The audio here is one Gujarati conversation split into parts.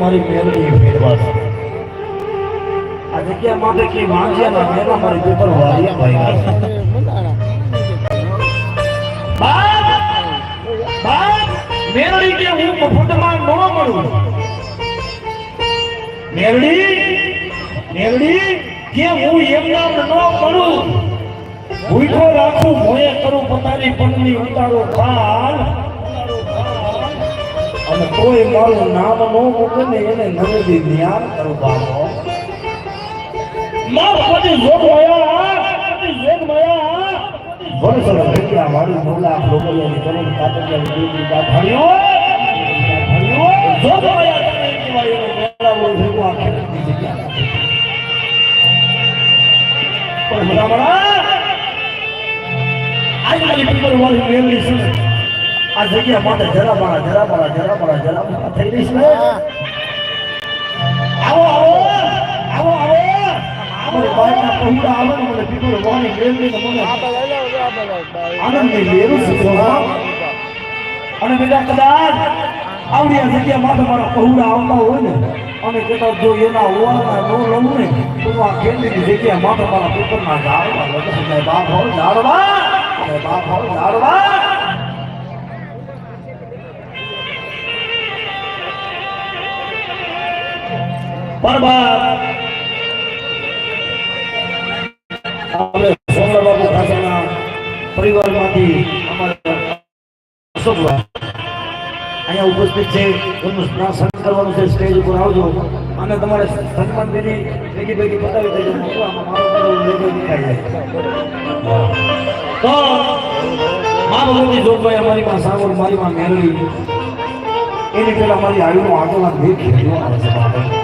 મારી મેળવી ફેરવાસ આ જગ્યા માટે કે વાંચ્યા ના મેલા મારી પેપર વાળિયા ભાઈ બાપ બાપ મેરડી કે હું મફતમાં ન મળું મેરડી મેરડી કે હું એમના ન મળું ભૂખો રાખું, મોએ કરું પોતાની પત્ની ઉતારો ખાલ. અને કોઈ મારું નામ ન મૂકે ને એને નવેદી ધ્યાન કરું બાપો માર પતિ જોગ મયા પતિ જોગ મયા વર્ષ ભેગ્યા વાળી મોલા લોકોની કરણ કાતરિયાની દીકરી ગાંઠાણીઓ ગાંઠાણીઓ જોગ મયા ભેગો આ જગ્યા પણ મારા આજ મારી પીપલ વાળી મેળવી છે ને, આ જગ્યા માટે જરા મારા જરા મારા જરા મારા જરા મારા થઈ રહી છે આવો આવો આવો આવો. અમારી બાઈકના પહોંચા આવે ને મને પીપર વાળી મેળવીને મને આનંદની લેરું છે અને બેટા કદાચ આવડી આ જગ્યા માટે મારા પહોળા આવતા હોય ને અને કદાચ જો એના ઓવાના નો લઉં ને તો આ કેન્દ્રની જગ્યા માટે મારા પેપરના ઝાડવા બાપ હો ઝાડવા. અને બાપ હો ઝાડવા. પરબાર અમે સોમર બાબુ ખાસાના પરિવારમાંથી અહીંયા ઉપસ્થિત છે કરવાનું છે સ્ટેજ ઉપર આવજો અને તમારે સન્માન વિધિ ભેગી ભેગી બતાવી તો મા ભગવતી અમારી માં સાવર મારી માં મેળવી એની પેલા અમારી આયુનો આગળના ભેગ ખેડવા આવે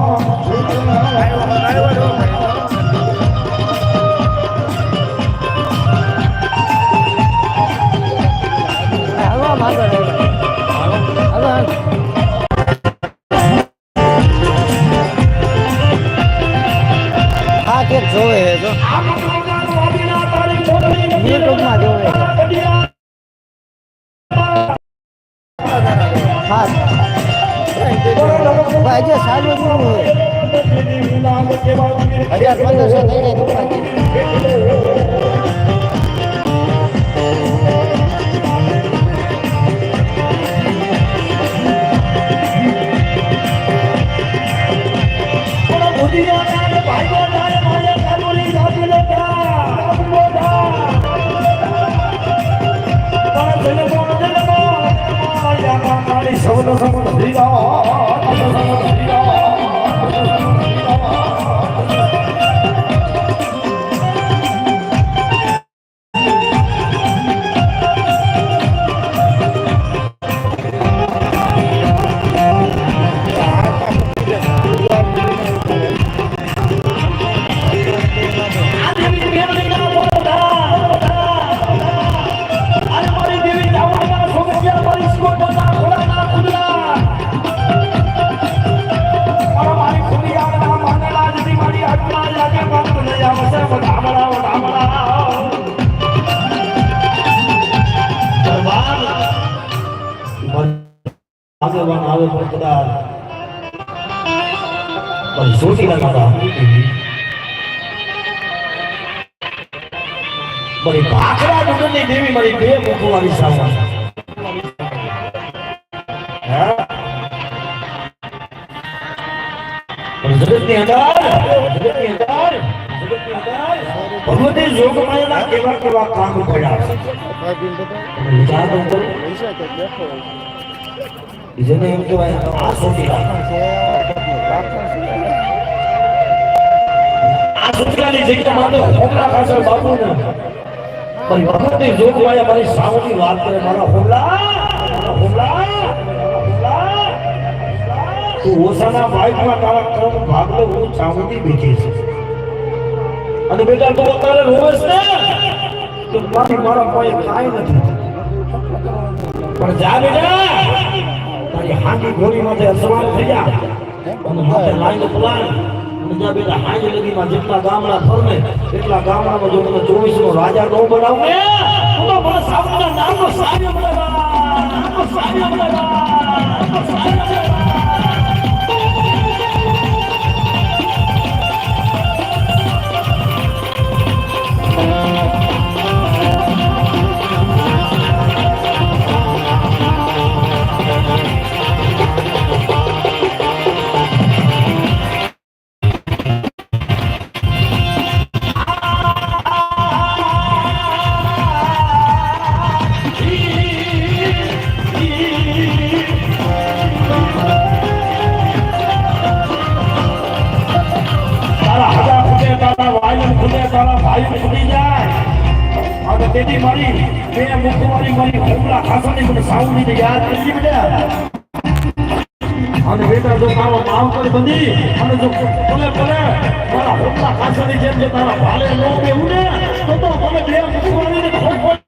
ભાઈ સારું હજાર પંદરસો થઈ જાય આગેવાન આવે પણ કદાચ પણ સોટીલા મારા મારી ભાખરા ડુંગરની દેવી મારી બે મુખવાળી સામા જગતની અંદર જગતની અંદર ભગવતી જોગમાયાના કેવા કામ પડ્યા છે? તો આ આ સોટીલાની જગ્યા માટે ખોખરા ખાસર બાપુને. મારી સાવની વાત કરે હોમલા મારા હોમલા હોમલા. તું ઓછાના બાઈકમાં તારા કર્મ ભાગલો હું ચામુંડી બેઠી છે. અને બેટા તું અત્યારે રોવેશ ને તો મારી મારા કોઈ કાંઈ નથી. પણ જા બેટા. તારી હાંડી ઘોડી માટે અસવાન થઈ જા. અને માથે લાઈન પ્લાન બીજા બેટા, હાંડી નદીમાં જેટલા ગામડા ફરમે એટલા ગામડામાં જો મને ચોવીસ નો રાજા ન બનાવ તો મને સાવના નામનો સાવ્ય બનાવવા. નામનો સાવ્ય બનાવવા. અને તેથી મારી, બે મુખવાળી મારી હુમલા ખાસાની યાદ કરી બેટા અને બેટા જો તારો નામ કરી બની અને જો ભલે ભલે મારા હુમલા ખાસાની જેમ જે તારા ભાલે નો બેવું ને, તો તો મને બે મુખવાળીને ખોટ